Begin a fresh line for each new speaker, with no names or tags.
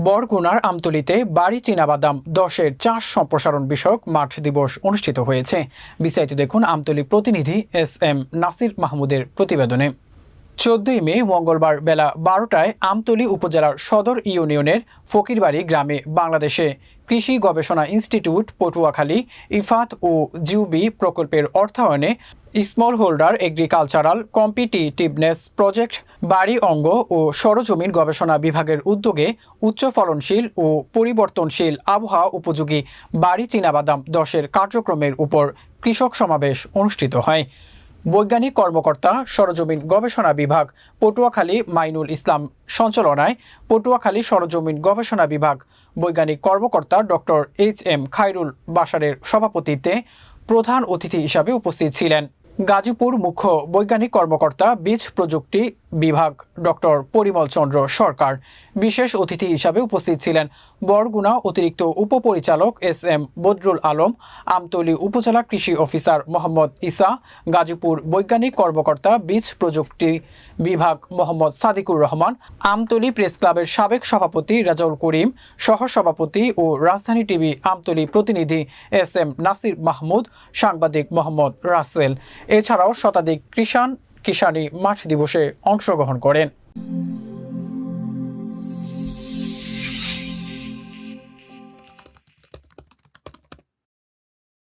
বরগুনার আমতলিতে বাড়ি চীনাবাদাম দশের চাষ সম্প্রসারণ বিষয়ক মার্চ দিবস অনুষ্ঠিত হয়েছে। বিস্তারিত দেখুন আমতলি প্রতিনিধি এস এম নাসির মাহমুদের প্রতিবেদনে। চোদ্দই মে, মঙ্গলবার বেলা বারোটায় আমতলী উপজেলার সদর ইউনিয়নের ফকিরবাড়ি গ্রামে বাংলাদেশে কৃষি গবেষণা ইনস্টিটিউট পটুয়াখালী, ইফাত ও জিউবি প্রকল্পের অর্থায়নে small holder agricultural competitiveness project, বাড়ি অঙ্গ ও সরজমিন গবেষণা বিভাগের উদ্যোগে উচ্চ ফলনশীল ও পরিবর্তনশীল আবহাওয়া উপযোগী বাড়ি চীনাবাদাম দশের কার্যক্রমের উপর কৃষক সমাবেশ অনুষ্ঠিত হয়। বৈজ্ঞানিক কর্মকর্তা, সরজমিন গবেষণা বিভাগ, পটুয়াখালী মাইনুল ইসলাম সঞ্চালনায় পটুয়াখালী সরজমিন গবেষণা বিভাগ। বৈজ্ঞানিক কর্মকর্তা ডক্টর এইচ এম খাইরুল বাসারের সভাপতিত্বে প্রধান অতিথি হিসাবে উপস্থিত ছিলেন। গাজীপুর মুখ্য বৈজ্ঞানিক কর্মকর্তা, বীজ প্রযুক্তি বিভাগ, ডক্টর পরিমল চন্দ্র সরকার। বিশেষ অতিথি হিসাবে উপস্থিত ছিলেন বরগুনা অতিরিক্ত উপপরিচালক এস এম বদরুল আলম, আমতলী উপজেলা কৃষি অফিসার মোহাম্মদ ইসা, গাজীপুর বৈজ্ঞানিক কর্মকর্তা, বীজ প্রযুক্তি বিভাগ মোহাম্মদ সাদিকুর রহমান, আমতলী প্রেস ক্লাবের সাবেক সভাপতি রাজাউল করিম, সহসভাপতি ও রাজধানী টিভি আমতলী প্রতিনিধি এস এম নাসির মাহমুদ, সাংবাদিক মোহাম্মদ রাসেল এছাড়াও শতাধিক কৃষাণ কিষাণী মাঠ দিবসে অংশগ্রহণ করেন।